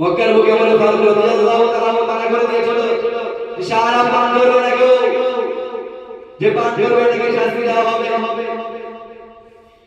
মক্কার বুকে বলে ফারুক রাদিয়াল্লাহু তাআলা মানা করে দিয়েছিল সারা পান করবে না কেউ যে পান করবে তাকে শাস্তি দেওয়া হবে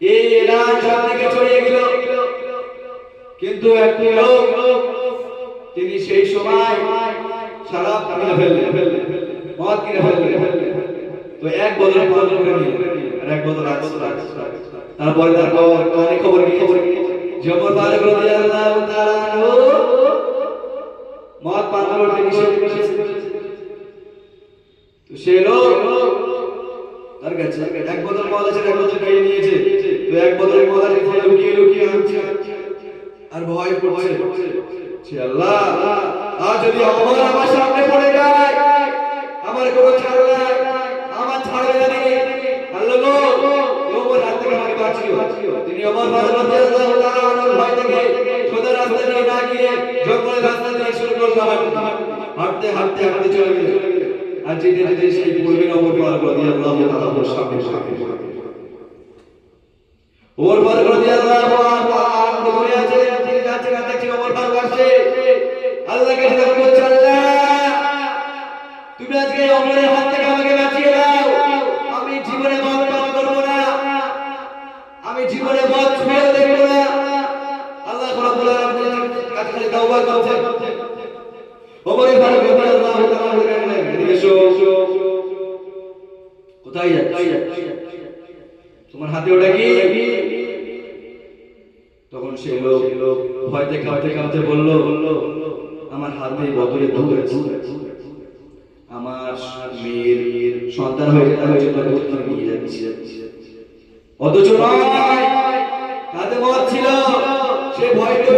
এই এলান চারদিকে ছড়িয়ে গেল। কিন্তু একটি লোক, তিনি সেই সময় সারা কিনে ফেললেন। মদ কিনে ফেললেন। তো এক বদল পান করে নিলেন আর এক বদল রাখছে তারপরে তার কানে খবর নিয়ে যেমন ফারুক রাদিয়াল্লাহু তাআলা আনহু মদ পান করতে নিষেধ করেছে। তো সে লোক তার কাছে এক বোতল মদ আছে এক বোতল খেয়ে নিয়েছে তো এক বোতল মদ আছে লুকিয়ে লুকিয়ে আনছে আর ভয় পড়ছে সে আল্লাহ আর যদি আমার আমার সামনে পড়ে যায় আমার কোনো ছাড় নাই আমার ছাড়বে না নাকি আল্লাহ গো ওমর হাত থেকে আমাকে বাঁচিও তিনি ওমর রাদিয়াল্লাহু তাআলা আনহুর ভয় হাঁটতে হাঁটতে হাঁটতে চলে আর সেই পূর্বের ওমর ফারুক রাদিয়াল্লাহু তাওবা করছে। ওমরে ফারুক রাদিয়াল্লাহু তাআলা বললেন এসো। কোথায় যাচ্ছ? তোমার হাতে ওটা কি? তখন সে লোক ভয়তে কাঁপতে কাঁপতে বলল, আমার হাতে বদলে দুধ আমার মেয়ের সন্তান হয়ে হয়েছে তাকে ওখানে নিয়ে যাচ্ছি। অথচ নয় তাতে মত ছিল, সে ভয়তে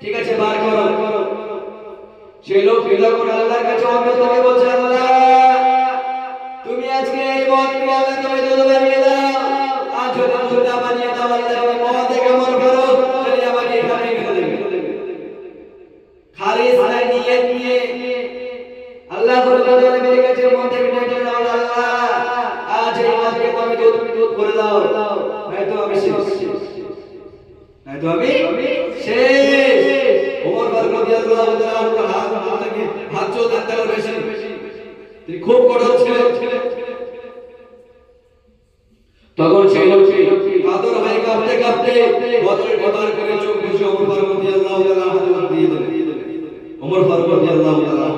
ঠিক আছে, বার করো। সেই লোক আল্লাহর কাছে অন্তরে বলছে, আল্লাহ, তুমি আজকে এই মত আল্লাহ তুমি দুধ বানিয়ে দাও, আল্লাহ তুমি মদ থেকে খালি নিয়ে আল্লাহ রব্বুল কাছে দাও আল্লাহ, আজ এই মদকে তুমি দুধ দুধ করে দাও। আমি আমি শেষ। ওমর ফারুক রাদিয়াল্লাহু তাআলা হাত হাত থেকে হাত চলতে তার বেশি তিনি খুব কঠোর ছিলেন। তখন সেই লোক কাতর হয়ে কাঁপতে কাঁপতে বদর বদর করে চোখ বুঝে ওমর ফারুক রাদিয়াল্লাহু তাআলা আনহু দিয়ে দিলেন। ওমর ফারুক রাদিয়াল্লাহু তাআলা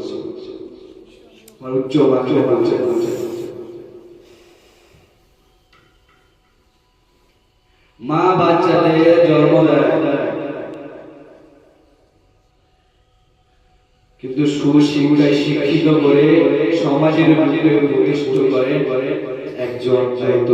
করবে আমার উচ্চ বাক্য বলছে মা বাচ্চাদের জন্ম কিন্তু সুশিক্ষায় শিক্ষিত করে সমাজের প্রতিষ্ঠিত করে একজন দায়িত্ব